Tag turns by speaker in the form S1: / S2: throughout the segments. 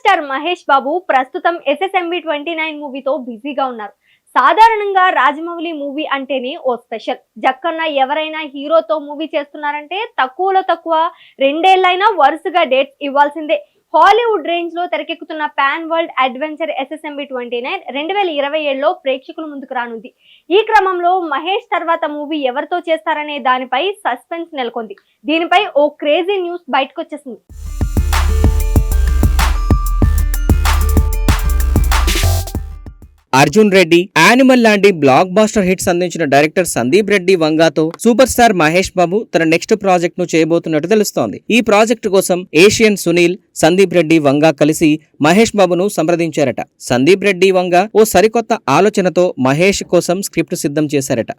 S1: Star Mahesh బాబు ప్రస్తుతం SSMB twenty nine మూవీతో బిజీగా ఉన్నారు. సాధారణంగా రాజమౌళి మూవీ అంటేనే ఓ స్పెషల్. జక్కన్న ఎవరైనా హీరోతో మూవీ చేస్తున్నారంటే తక్కువలో తక్కువ రెండేళ్ళైనా వరుసగా డేట్స్ ఇవ్వాల్సిందే. హాలీవుడ్ రేంజ్లో తెరకెక్కుతున్న pan world adventure SSMB twenty nine రెండు వేల ఇరవై ఏడులో ప్రేక్షకుల ముందుకు రానుంది. ఈ క్రమంలో మహేష్ తర్వాత మూవీ ఎవరితో చేస్తారనే దానిపై సస్పెన్స్ నెలకొంది. దీనిపై ఓ క్రేజీ న్యూస్ బయటకు
S2: అర్జున్ రెడ్డి యానిమల్ లాంటి బ్లాక్ బాస్టర్ హిట్స్ అందించిన డైరెక్టర్ సందీప్ రెడ్డి వంగాతో సూపర్ స్టార్ మహేష్ బాబు తన నెక్స్ట్ ప్రాజెక్ట్ను చేయబోతున్నట్టు తెలుస్తోంది. ఈ ప్రాజెక్ట్ కోసం ఏషియన్ సునీల్ సందీప్ రెడ్డి వంగా కలిసి మహేష్ బాబును సంప్రదించారట. సందీప్ రెడ్డి వంగా ఓ సరికొత్త ఆలోచనతో మహేష్ కోసం స్క్రిప్ట్ సిద్ధం చేశారట.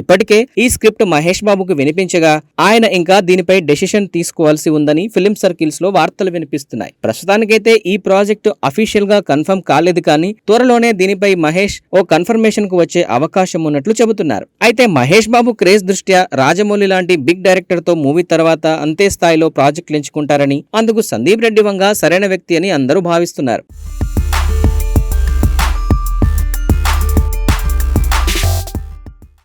S2: ఇప్పటికే ఈ స్క్రిప్ట్ మహేష్ బాబుకు వినిపించగా ఆయన ఇంకా దీనిపై డెసిషన్ తీసుకోవాల్సి ఉందని ఫిలిం సర్కిల్స్లో వార్తలు వినిపిస్తున్నాయి. ప్రస్తుతానికైతే ఈ ప్రాజెక్టు అఫీషియల్గా కన్ఫర్మ్ కాలేదు కానీ త్వరలోనే దీనిపై మహేష్ ఓ కన్ఫర్మేషన్కు వచ్చే అవకాశం ఉన్నట్లు చెబుతున్నారు. అయితే మహేష్ బాబు క్రేజ్ దృష్ట్యా రాజమౌళి లాంటి బిగ్ డైరెక్టర్తో మూవీ తర్వాత అంతే స్థాయిలో ప్రాజెక్టులు ఎంచుకుంటారని అందుకు సందీప్ రెడ్డి వంగ సరైన వ్యక్తి అని అందరూ భావిస్తున్నారు.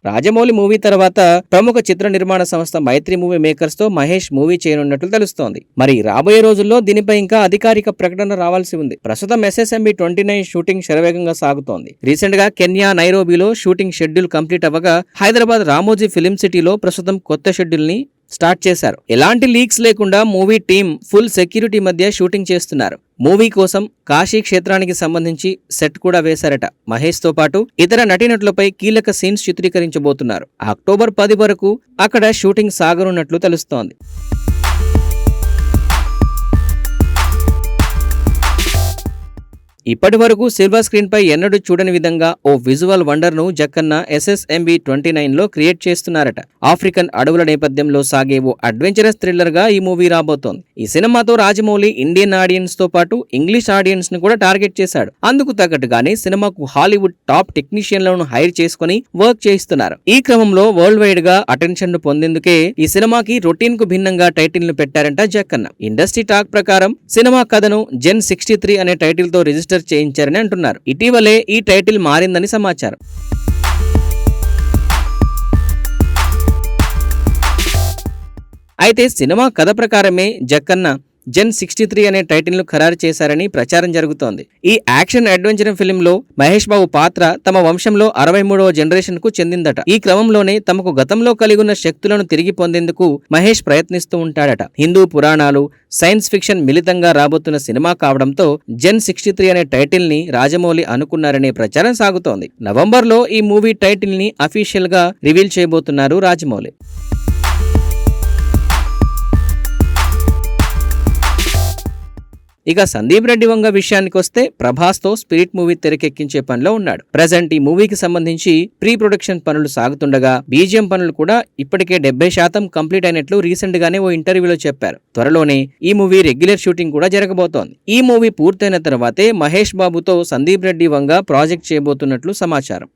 S2: రాజమౌళి మూవీ తర్వాత ప్రముఖ చిత్ర నిర్మాణ సంస్థ మైత్రి మూవీ మేకర్స్తో మహేష్ మూవీ చేయనున్నట్లు తెలుస్తోంది. మరి రాబోయే రోజుల్లో దీనిపై ఇంకా అధికారిక ప్రకటన రావాల్సి ఉంది. ప్రస్తుతం ఎస్ఎస్ఎంబి ట్వంటీ నైన్ షూటింగ్ శరవేగంగా సాగుతోంది. రీసెంట్గా కెన్యా నైరోబీలో షూటింగ్ షెడ్యూల్ కంప్లీట్ అవ్వగా హైదరాబాద్ రామోజీ ఫిలిం సిటీలో ప్రస్తుతం కొత్త షెడ్యూల్ని స్టార్ట్ చేశారు. ఎలాంటి లీక్స్ లేకుండా మూవీ టీం ఫుల్ సెక్యూరిటీ మధ్య షూటింగ్ చేస్తున్నారు. మూవీ కోసం కాశీ క్షేత్రానికి సంబంధించి సెట్ కూడా వేశారట. మహేష్తో పాటు ఇతర నటీనటులపై కీలక సీన్స్ చిత్రీకరించబోతున్నారు. అక్టోబర్ పది వరకు అక్కడ షూటింగ్ సాగనున్నట్లు తెలుస్తోంది. ఇప్పటి వరకు సిల్వర్ స్క్రీన్ పై ఎన్నడూ చూడని విధంగా ఓ విజువల్ వండర్ను జక్కన్న ఎస్ఎస్ఎంబి ట్వంటీ నైన్లో క్రియేట్ చేస్తున్నారట. ఆఫ్రికన్ అడవుల నేపథ్యంలో సాగే ఓ అడ్వెంచరస్ థ్రిల్లర్గా ఈ మూవీ రాబోతోంది. ఈ సినిమాతో రాజమౌళి ఇండియన్ ఆడియన్స్తో పాటు ఇంగ్లీష్ ఆడియన్స్ను కూడా టార్గెట్ చేశాడు. అందుకు తగ్గట్టుగానే సినిమాకు హాలీవుడ్ టాప్ టెక్నీషియన్లను హైర్ చేసుకుని వర్క్ చేయిస్తున్నారు. ఈ క్రమంలో వరల్డ్ వైడ్గా అటెన్షన్ను పొందేందుకే ఈ సినిమాకి రొటీన్కు భిన్నంగా టైటిల్ను పెట్టారంట జక్కన్న. ఇండస్ట్రీ టాక్ ప్రకారం సినిమా కథను జెన్ సిక్స్టీ త్రీ అనే టైటిల్తో రిజిస్టర్ చేయించారని అంటున్నారు. ఇటీవలే ఈ టైటిల్ మారిందని సమాచారం. అయితే సినిమా కథ ప్రకారమే జక్కన్న జెన్ సిక్స్టీ త్రీ అనే టైటిల్ను ఖరారు చేశారని ప్రచారం జరుగుతోంది. ఈ యాక్షన్ అడ్వెంచర్ ఫిల్మ్లో మహేష్ బాబు పాత్ర తమ వంశంలో అరవై మూడవ జనరేషన్కు చెందిందట. ఈ క్రమంలోనే తమకు గతంలో కలిగి ఉన్న శక్తులను తిరిగి పొందేందుకు మహేష్ ప్రయత్నిస్తూ ఉంటాడట. హిందూ పురాణాలు సైన్స్ ఫిక్షన్ మిళితంగా రాబోతున్న సినిమా కావడంతో జెన్ సిక్స్టీ త్రీ అనే టైటిల్ని రాజమౌళి అనుకున్నారనే ప్రచారం సాగుతోంది. నవంబర్లో ఈ మూవీ టైటిల్ని అఫీషియల్గా రివీల్ చేయబోతున్నారు రాజమౌళి. ఇక సందీప్ రెడ్డి వంగ విషయానికి వస్తే ప్రభాస్తో స్పిరిట్ మూవీ తెరకెక్కించే పనిలో ఉన్నాడు. ప్రజెంట్ ఈ మూవీకి సంబంధించి ప్రీ ప్రొడక్షన్ పనులు సాగుతుండగా బీజిఎం పనులు కూడా ఇప్పటికే డెబ్బై శాతం కంప్లీట్ అయినట్లు రీసెంట్ గానే ఓ ఇంటర్వ్యూలో చెప్పారు. త్వరలోనే ఈ మూవీ రెగ్యులర్ షూటింగ్ కూడా జరగబోతోంది. ఈ మూవీ పూర్తయిన తర్వాతే మహేష్ బాబుతో సందీప్ రెడ్డి వంగ ప్రాజెక్ట్ చేయబోతున్నట్లు సమాచారం.